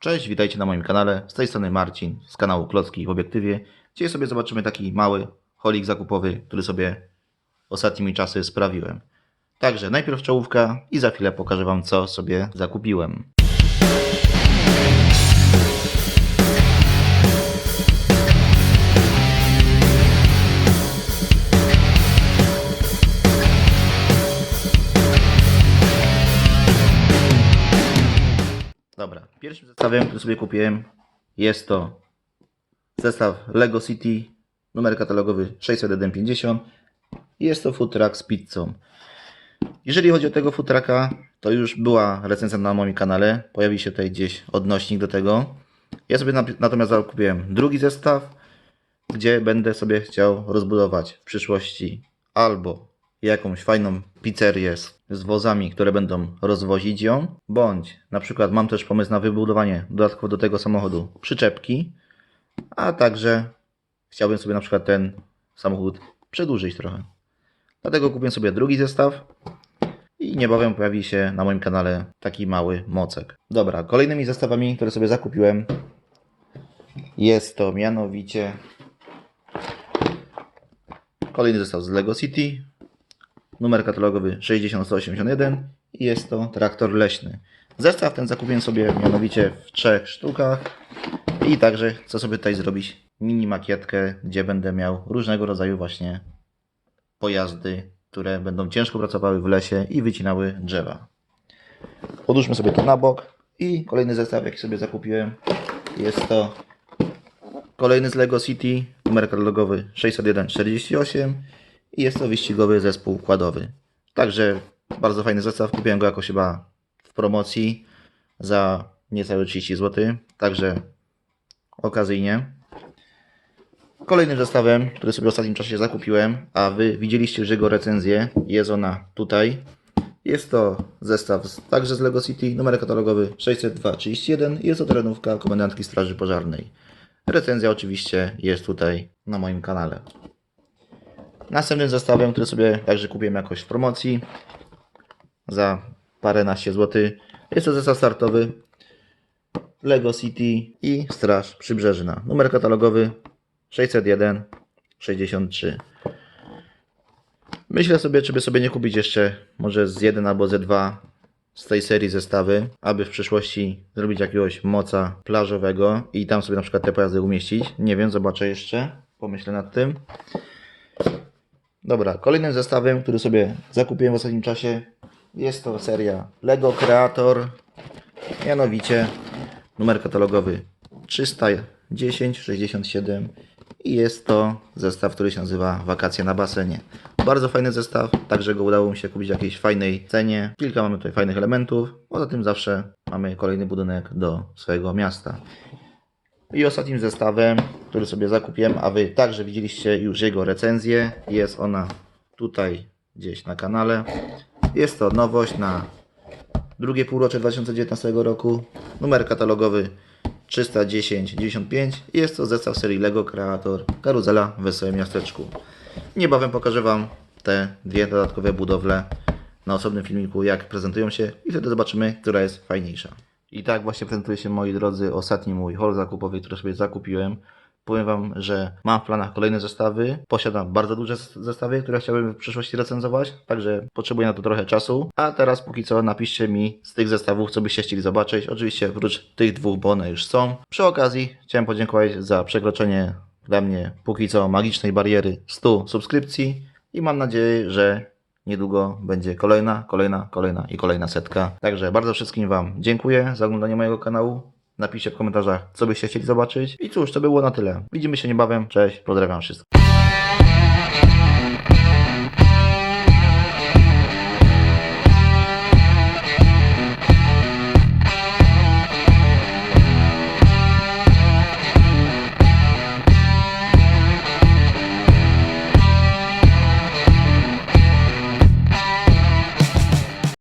Cześć, witajcie na moim kanale. Z tej strony Marcin z kanału Klocki w Obiektywie. Dzisiaj sobie zobaczymy taki mały holik zakupowy, który sobie ostatnimi czasy sprawiłem. Także najpierw czołówka i za chwilę pokażę Wam, co sobie zakupiłem. Dobra, pierwszym zestawem, który sobie kupiłem, jest to zestaw Lego City, numer katalogowy 60150. Jest to truck z pizzą. Jeżeli chodzi o tego food trucka, to już była recenzja na moim kanale. Pojawi się tutaj gdzieś odnośnik do tego. Ja sobie natomiast zakupiłem drugi zestaw, gdzie będę sobie chciał rozbudować w przyszłości albo jakąś fajną pizzerię z, z wozami, które będą rozwozić ją, bądź na przykład mam też pomysł na wybudowanie dodatkowo do tego samochodu przyczepki, a także chciałbym sobie na przykład ten samochód przedłużyć trochę. Dlatego kupię sobie drugi zestaw i niebawem pojawi się na moim kanale taki mały mocek. Dobra, kolejnymi zestawami, które sobie zakupiłem jest to mianowicie kolejny zestaw z Lego City, numer katalogowy 6181 i jest to traktor leśny. Zestaw ten zakupiłem sobie mianowicie w trzech sztukach i także chcę sobie tutaj zrobić mini makietkę, gdzie będę miał różnego rodzaju właśnie pojazdy, które będą ciężko pracowały w lesie i wycinały drzewa. Odłóżmy sobie to na bok i kolejny zestaw jaki sobie zakupiłem jest to kolejny z Lego City, numer katalogowy 60148 i jest to wyścigowy zespół kładowy. Także bardzo fajny zestaw. Kupiłem go jakoś chyba w promocji za niecałe 30 zł. Także okazyjnie. Kolejnym zestawem, który sobie w ostatnim czasie zakupiłem, a Wy widzieliście już jego recenzję, jest ona tutaj. Jest to zestaw z, także z Lego City, numer katalogowy 60231 i jest to terenówka Komendantki Straży Pożarnej. Recenzja oczywiście jest tutaj na moim kanale. Następnym zestawem, który sobie także kupiłem jakoś w promocji za paręnaście złotych, jest to zestaw startowy Lego City i Straż Przybrzeżna. Numer katalogowy 601 63. Myślę sobie, czy by sobie nie kupić jeszcze może z jeden albo ze dwa z tej serii zestawy, aby w przyszłości zrobić jakiegoś moca plażowego i tam sobie na przykład te pojazdy umieścić. Nie wiem, zobaczę jeszcze, pomyślę nad tym. Dobra, kolejnym zestawem, który sobie zakupiłem w ostatnim czasie, jest to seria Lego Creator, mianowicie numer katalogowy 31067 i jest to zestaw, który się nazywa Wakacje na basenie. Bardzo fajny zestaw, także go udało mi się kupić w jakiejś fajnej cenie. Kilka mamy tutaj fajnych elementów, poza tym zawsze mamy kolejny budynek do swojego miasta. I ostatnim zestawem, który sobie zakupiłem, a Wy także widzieliście już jego recenzję, jest ona tutaj gdzieś na kanale. Jest to nowość na drugie półrocze 2019 roku. Numer katalogowy 31095 i jest to zestaw serii Lego Creator Karuzela w Wesołym Miasteczku. Niebawem pokażę Wam te dwie dodatkowe budowle na osobnym filmiku, jak prezentują się i wtedy zobaczymy, która jest fajniejsza. I tak właśnie prezentuje się, moi drodzy, ostatni mój haul zakupowy, który sobie zakupiłem. Powiem Wam, że mam w planach kolejne zestawy. Posiadam bardzo duże zestawy, które chciałbym w przyszłości recenzować, także potrzebuję na to trochę czasu. A teraz póki co napiszcie mi z tych zestawów, co byście chcieli zobaczyć. Oczywiście oprócz tych dwóch, bo one już są. Przy okazji chciałem podziękować za przekroczenie dla mnie póki co magicznej bariery 100 subskrypcji i mam nadzieję, że niedługo będzie kolejna, kolejna, kolejna i kolejna setka. Także bardzo wszystkim Wam dziękuję za oglądanie mojego kanału. Napiszcie w komentarzach, co byście chcieli zobaczyć. I cóż, to było na tyle. Widzimy się niebawem. Cześć, pozdrawiam wszystkich.